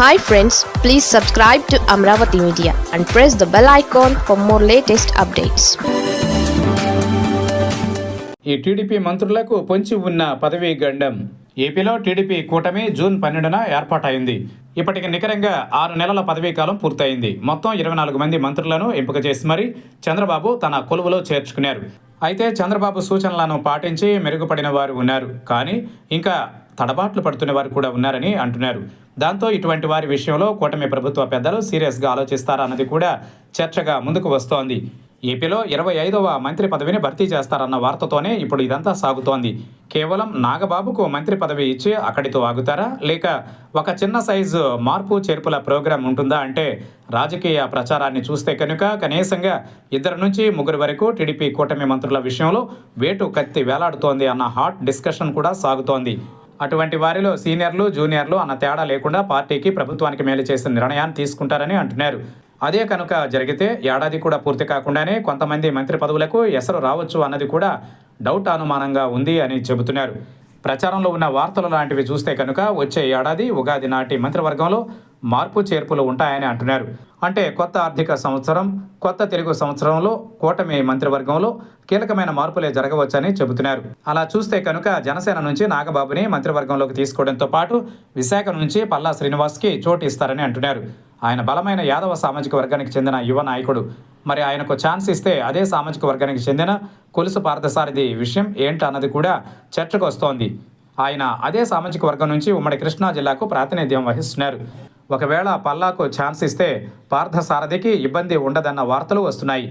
Hi friends please subscribe to Amaravati media and press the bell icon for more latest updates ఈ TDP మంత్రులకు పొంచి ఉన్న పదవీ గండం. ఏపీలో టీడీపీ కూటమి జూన్ పన్నెండున ఏర్పాటైంది. ఇప్పటికి నికరంగా ఆరు నెలల పదవీ కాలం పూర్తయింది. మొత్తం ఇరవై నాలుగు మంది మంత్రులను ఎంపిక చేసి మరి చంద్రబాబు తన కొలువులో చేర్చుకున్నారు. అయితే చంద్రబాబు సూచనలను పాటించి మెరుగుపడిన వారు ఉన్నారు. కానీ ఇంకా తడబాట్లు పడుతున్న వారు కూడా ఉన్నారని అంటున్నారు. దాంతో ఇటువంటి వారి విషయంలో కూటమి ప్రభుత్వ పెద్దలు సీరియస్గా ఆలోచిస్తారా అన్నది కూడా చర్చగా ముందుకు వస్తోంది. ఏపీలో ఇరవై ఐదవ మంత్రి పదవిని భర్తీ చేస్తారన్న వార్తతోనే ఇప్పుడు ఇదంతా సాగుతోంది. కేవలం నాగబాబుకు మంత్రి పదవి ఇచ్చి అక్కడితో ఆగుతారా? లేక ఒక చిన్న సైజు మార్పు చేర్పుల ప్రోగ్రాం ఉంటుందా అంటే రాజకీయ ప్రచారాన్ని చూస్తే కనుక కనీసంగా ఇద్దరు నుంచి ముగ్గురు వరకు టీడీపీ కూటమి మంత్రుల విషయంలో వేటు కత్తి వేలాడుతోంది అన్న హాట్ డిస్కషన్ కూడా సాగుతోంది. అటువంటి వారిలో సీనియర్లు జూనియర్లు అన్న తేడా లేకుండా పార్టీకి ప్రభుత్వానికి మేలు చేసిన నిర్ణయాన్ని తీసుకుంటారని అంటున్నారు. అదే కనుక జరిగితే ఏడాది కూడా పూర్తి కాకుండానే కొంతమంది మంత్రి పదవులకు ఎసరు రావచ్చు అన్నది కూడా డౌట్ అనుమానంగా ఉంది అని చెబుతున్నారు. ప్రచారంలో ఉన్న వార్తలు లాంటివి చూస్తే కనుక వచ్చే ఏడాది ఉగాది నాటి మంత్రివర్గంలో మార్పు చేర్పులు ఉంటాయని అంటున్నారు. అంటే కొత్త ఆర్థిక సంవత్సరం కొత్త తెలుగు సంవత్సరంలో కూటమి మంత్రివర్గంలో కీలకమైన మార్పులే జరగవచ్చని చెబుతున్నారు. అలా చూస్తే కనుక జనసేన నుంచి నాగబాబుని మంత్రివర్గంలోకి తీసుకోవడంతో పాటు విశాఖ నుంచి పల్లా శ్రీనివాస్కి చోటు ఇస్తారని అంటున్నారు. ఆయన బలమైన యాదవ సామాజిక వర్గానికి చెందిన యువ నాయకుడు. మరి ఆయనకు ఛాన్స్ ఇస్తే అదే సామాజిక వర్గానికి చెందిన కొలుసు పార్థసారథి విషయం ఏంటన్నది కూడా చర్చకు వస్తోంది. ఆయన అదే సామాజిక వర్గం నుంచి ఉమ్మడి కృష్ణా జిల్లాకు ప్రాతినిధ్యం వహిస్తున్నారు. ఒకవేళ పల్లాకు ఛాన్స్ ఇస్తే పార్థసారథికి ఇబ్బంది ఉండదన్న వార్తలు వస్తున్నాయి.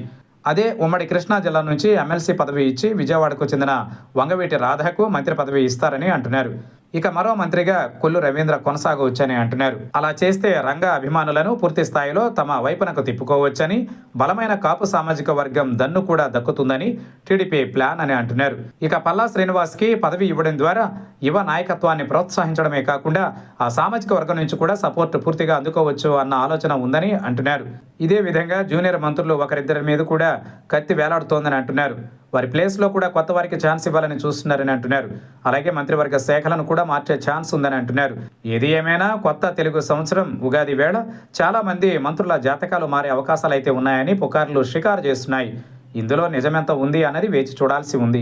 అదే ఉమ్మడి కృష్ణా జిల్లా నుంచి ఎమ్మెల్సీ పదవి ఇచ్చి విజయవాడకు చెందిన వంగవీటి రాధకు మంత్రి పదవి ఇస్తారని అంటున్నారు. ఇక మరో మంత్రిగా కొల్లు రవీంద్ర కొనసాగవచ్చని అంటున్నారు. అలా చేస్తే రంగ అభిమానులను పూర్తి స్థాయిలో తమ వైపునకు తిప్పుకోవచ్చని బలమైన కాపు సామాజిక వర్గం దన్ను కూడా దక్కుతుందని టీడీపీ ప్లాన్ అని అంటున్నారు. ఇక పల్లా శ్రీనివాస్కి పదవి ఇవ్వడం ద్వారా యువ నాయకత్వాన్ని ప్రోత్సహించడమే కాకుండా ఆ సామాజిక వర్గం నుంచి కూడా సపోర్ట్ పూర్తిగా అందుకోవచ్చు అన్న ఆలోచన ఉందని అంటున్నారు. ఇదే విధంగా జూనియర్ మంత్రులు ఒకరిద్దరి మీద కూడా కత్తి వేలాడుతోందని అంటున్నారు. వారి ప్లేస్లో కూడా కొత్త వారికి ఛాన్స్ ఇవ్వాలని చూస్తున్నారని అంటున్నారు. అలాగే మంత్రివర్గ శాఖలను కూడా మార్చే ఛాన్స్ ఉందని అంటున్నారు. ఏది ఏమైనా కొత్త తెలుగు సంవత్సరం ఉగాది వేళ చాలా మంది మంత్రుల జాతకాలు మారే అవకాశాలు అయితే ఉన్నాయని పుకార్లు షికారు చేస్తున్నాయి. ఇందులో నిజమెంత ఉంది అన్నది వేచి చూడాల్సి ఉంది.